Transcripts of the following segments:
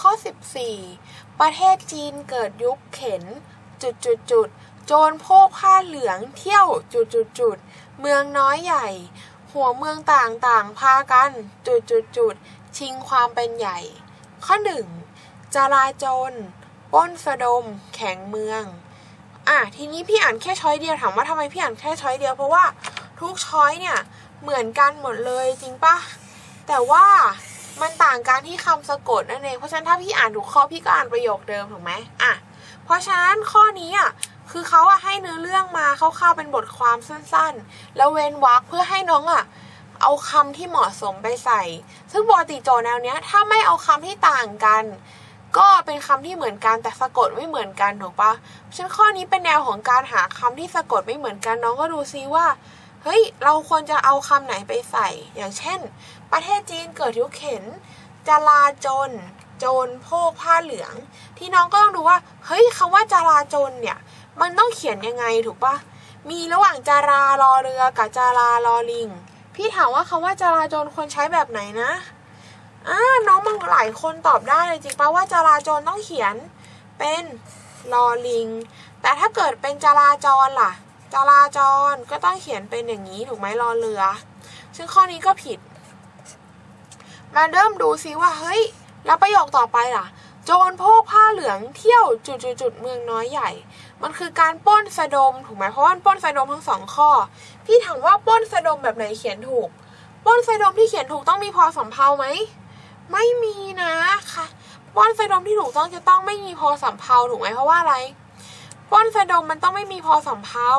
ข้อ 14 ประเทศจีนเกิดยุคเข็น จุดจุดจุดโจรโพกผ้าเหลืองเที่ยวจุดจุดจุดเมืองน้อยใหญ่ หัวเมืองต่างต่างพากัน จุดจุดจุดชิงความเป็นใหญ่ ข้อหนึ่งจราจรป้นสะดม แข็งเมือง อะทีนี้พี่อ่านแค่ช้อยเดียวถามว่าทำไมพี่อ่านแค่ช้อยเดียวเพราะว่าทุกช้อยเนี่ยเหมือนกันหมดเลยจริงปะแต่ว่า มันต่างกันที่คำสะกดนั่นเอง เพราะฉะนั้นถ้าพี่อ่านถูกข้อพี่ก็อ่านประโยคเดิมถูกไหมอะ เพราะฉะนั้นข้อนี้อะคือเขาอะให้เนื้อเรื่องมาคร่าวๆเป็นบทความสั้นๆ แล้วเว้นวรรคเพื่อให้น้องอะเอาคำที่เหมาะสมไปใส่ ซึ่งปกติโจแนวเนี้ย ถ้าไม่เอาคำที่ต่างกัน ก็เป็นคำที่เหมือนกันแต่สะกดไม่เหมือนกันถูกปะฉันข้อนี้เป็นแนวของการหาคำที่สะกดไม่เหมือนกันน้องก็ดูซิว่า เฮ้ย เราควรจะเอาคำไหนไปใส่ อย่างเช่น ประเทศจีนเกิดยุคเข็นจลาจลโจรโพกผ้าเหลือง ที่น้องก็ต้องดูว่า เฮ้ยคำว่าจราจลเนี่ย มันต้องเขียนยังไงถูกปะมีระหว่างจารารอเรือกับจารารอลิง พี่ถามว่าคำว่าจราจลควรใช้แบบไหนนะอ่าน้องบางหลายคนตอบได้เลยจริงปะว่าจราจรต้องเขียนเป็นลอลิง แต่ถ้าเกิดเป็นจราจรล่ะ จราจรก็ต้องเขียนเป็นอย่างนี้ถูกไหมรอเรือ ซึ่งข้อนี้ก็ผิด มาเริ่มดูซิว่าเฮ้ย แล้วประโยคต่อไปล่ะ โจรโพกผ้าเหลืองเที่ยวจุดจุดจุดเมืองน้อยใหญ่ มันคือการป้นสะดมถูกไหมเพราะว่าป้นสะดมทั้งสองข้อ พี่ถามว่าป้นสะดมแบบไหนเขียนถูกป้นสะดมที่เขียนถูกต้องมีพอสำเพาไหมไม่มีนะค่ะป้นสะดมที่ถูกต้องจะต้องไม่มีพอสำเพาถูกไหมเพราะว่าอะไร ปล้นสะดมมันต้องไม่มีพอสำเพา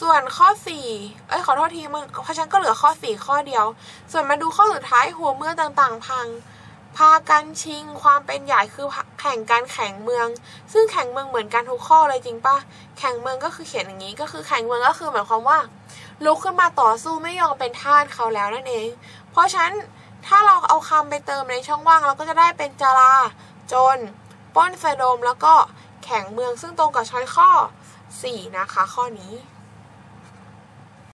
ส่วนข้อสี่เอ้ยขอโทษทีมึงเพราะฉันก็เหลือข้อสี่ข้อเดียว ส่วนมาดูข้อสุดท้ายหัวเมืองต่างๆ พัง พากันชิง ความเป็นใหญ่คือแข่งการแข่งเมือง ซึ่งแข่งเมืองเหมือนกันทุกข้อเลยจริงปะแข่งเมืองก็คือเขียนอย่างนี้ก็คือแข่งเมืองก็คือหมายความว่าลุกขึ้นมาต่อสู้ไม่ยอมเป็นทาสเขาแล้วนั่นเอง เพราะฉะนั้นถ้าเราเอาคำไปเติมในช่องว่างเราก็จะได้เป็นจราจน ป้นสะดมแล้วก็ แข่งเมืองซึ่งตรงกับช้อยข้อ 4 นะคะ ข้อนี้